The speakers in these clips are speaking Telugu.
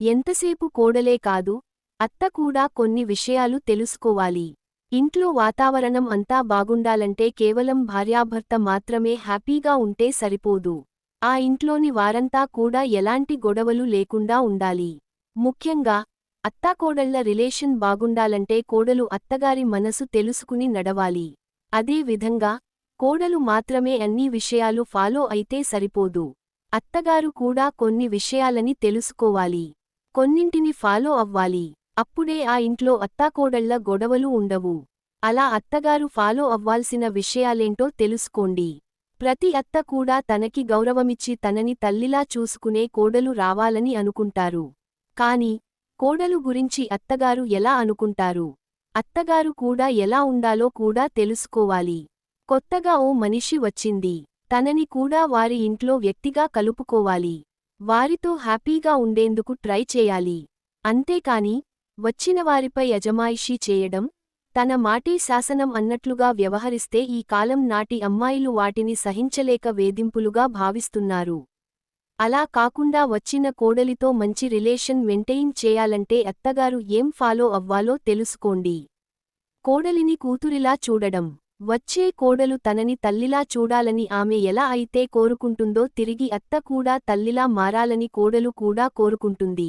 ఎంతసేపు కోడలే కాదు అత్త కూడా కొన్ని విషయాలు తెలుసుకోవాలి. ఇంట్లో వాతావరణం అంతా బాగుండాలంటే కేవలం భార్యాభర్త మాత్రమే హ్యాపీగా ఉంటే సరిపోదు. ఆ ఇంట్లోని వారంతా కూడా ఎలాంటి గొడవలు లేకుండా ఉండాలి. ముఖ్యంగా అత్తాకోడళ్ళ రిలేషన్ బాగుండాలంటే కోడలు అత్తగారి మనసు తెలుసుకుని నడవాలి. అదే విధంగా కోడలు మాత్రమే అన్ని విషయాలు ఫాలో అయితే సరిపోదు. అత్తగారు కూడా కొన్ని విషయాలని తెలుసుకోవాలి. కొన్నింటిని ఫాలో అవ్వాలి. అప్పుడే ఆ ఇంట్లో అత్తాకోడళ్ళ గొడవలు ఉండవు. అలా అత్తగారు ఫాలో అవ్వాల్సిన విషయాలేంటో తెలుసుకోండి. ప్రతి అత్త కూడా తనకి గౌరవమిచ్చి తనని తల్లిలా చూసుకునే కోడలు రావాలని అనుకుంటారు. కాని కోడలు గురించి అత్తగారు ఎలా అనుకుంటారు? అత్తగారు కూడా ఎలా ఉండాలో కూడా తెలుసుకోవాలి. కొత్తగా ఓ మనిషి వచ్చింది. తనని కూడా వారి ఇంట్లో వ్యక్తిగా కలుపుకోవాలి. వారితో హ్యాపీగా ఉండేందుకు ట్రై చేయాలి. అంతేకాని వచ్చినవారిపై యజమాయిషీ చేయడం తన మాటే శాసనం అన్నట్లుగా వ్యవహరిస్తే ఈ కాలం నాటి అమ్మాయిలు వాటిని సహించలేక వేధింపులుగా భావిస్తున్నారు. అలా కాకుండా వచ్చిన కోడలితో మంచి రిలేషన్ మెయింటైన్ చేయాలంటే అత్తగారు ఏం ఫాలో అవ్వాలో తెలుసుకోండి. కోడలిని కూతురిలా చూడడం. వచ్చే కోడలు తనని తల్లిలా చూడాలని ఆమె ఎలా అయితే కోరుకుంటుందో తిరిగి అత్త కూడా తల్లిలా మారాలని కోడలు కూడా కోరుకుంటుంది.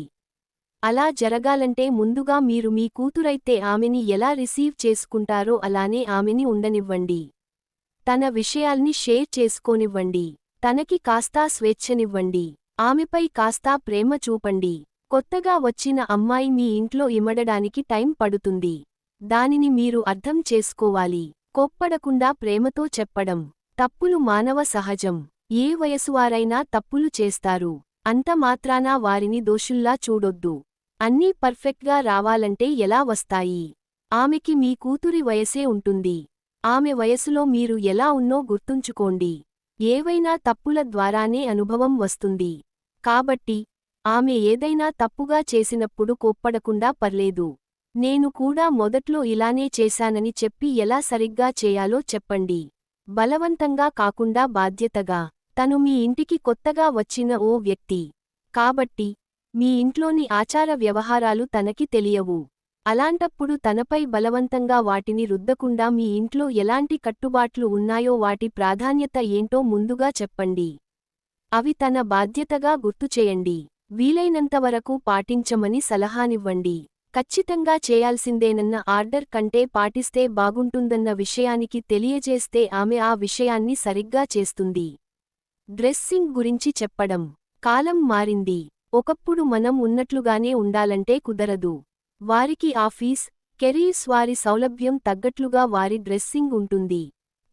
అలా జరగాలంటే ముందుగా మీరు మీ కూతురైతే ఆమెని ఎలా రిసీవ్ చేసుకుంటారో అలానే ఆమెని ఉండనివ్వండి. తన విషయాల్ని షేర్ చేసుకోనివ్వండి. తనకి కాస్తా స్వేచ్ఛనివ్వండి. ఆమెపై కాస్తా ప్రేమ చూపండి. కొత్తగా వచ్చిన అమ్మాయి మీ ఇంట్లో ఇమడడానికి టైం పడుతుంది. దానిని మీరు అర్థం చేసుకోవాలి. కొప్పడకుండా ప్రేమతో చెప్పడం. తప్పులు మానవ సహజం. ఏ వయసువారైనా తప్పులు చేస్తారు. అంత మాత్రాన వారిని దోషుల్లా చూడొద్దు. అన్నీ పర్ఫెక్ట్గా రావాలంటే ఎలా వస్తాయి? ఆమెకి మీ కూతురి వయసే ఉంటుంది. ఆమె వయసులో మీరు ఎలా ఉన్నో గుర్తుంచుకోండి. ఏవైనా తప్పుల ద్వారానే అనుభవం వస్తుంది. కాబట్టి ఆమె ఏదైనా తప్పుగా చేసినప్పుడు కోప్పడకుండా పర్లేదు. నేను కూడా మొదట్లో ఇలానే చేశానని చెప్పి ఎలా సరిగ్గా చేయాలో చెప్పండి. బలవంతంగా కాకుండా బాధ్యతగా. తను మీ ఇంటికి కొత్తగా వచ్చిన ఓ వ్యక్తి. కాబట్టి మీ ఇంట్లోని ఆచార వ్యవహారాలు తనకి తెలియవు. అలాంటప్పుడు తనపై బలవంతంగా వాటిని రుద్దకుండా మీ ఇంట్లో ఎలాంటి కట్టుబాట్లు ఉన్నాయో వాటి ప్రాధాన్యత ఏంటో ముందుగా చెప్పండి. అవి తన బాధ్యతగా గుర్తుచేయండి వీలైనంతవరకు పాటించమని సలహానివ్వండి. ఖచ్చితంగా చేయాల్సిందేనన్న ఆర్డర్ కంటే పాటిస్తే బాగుంటుందన్న విషయానికి తెలియజేస్తే ఆమె ఆ విషయాన్ని సరిగ్గా చేస్తుంది. డ్రెస్సింగ్ గురించి చెప్పడం. కాలం మారింది. ఒకప్పుడు మనం ఉన్నట్లుగానే ఉండాలంటే కుదరదు. వారికి ఆఫీస్ కెరీర్స్ వారి సౌలభ్యం తగ్గట్లుగా వారి డ్రెస్సింగ్ ఉంటుంది.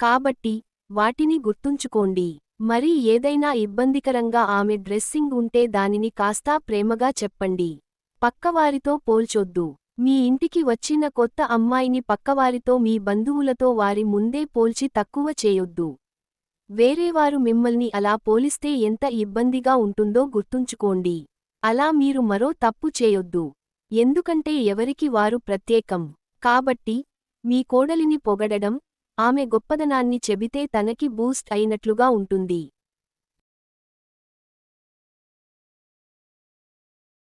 కాబట్టి వాటిని గుర్తుంచుకోండి. మరీ ఏదైనా ఇబ్బందికరంగా ఆమె డ్రెస్సింగ్ ఉంటే దానిని కాస్తా ప్రేమగా చెప్పండి. పక్కవారితో పోల్చొద్దు. మీ ఇంటికి వచ్చిన కొత్త అమ్మాయిని పక్కవారితో మీ బంధువులతో వారి ముందే పోల్చి తక్కువ చేయొద్దు. వేరేవారు మిమ్మల్ని అలా పోలిస్తే ఎంత ఇబ్బందిగా ఉంటుందో గుర్తుంచుకోండి. అలా మీరు మరో తప్పు చేయొద్దు. ఎందుకంటే ఎవరికి వారు ప్రత్యేకం. కాబట్టి మీ కోడలిని పొగడడం ఆమె గొప్పదనాన్ని చెబితే తనకి బూస్ట్ అయినట్లుగా ఉంటుంది.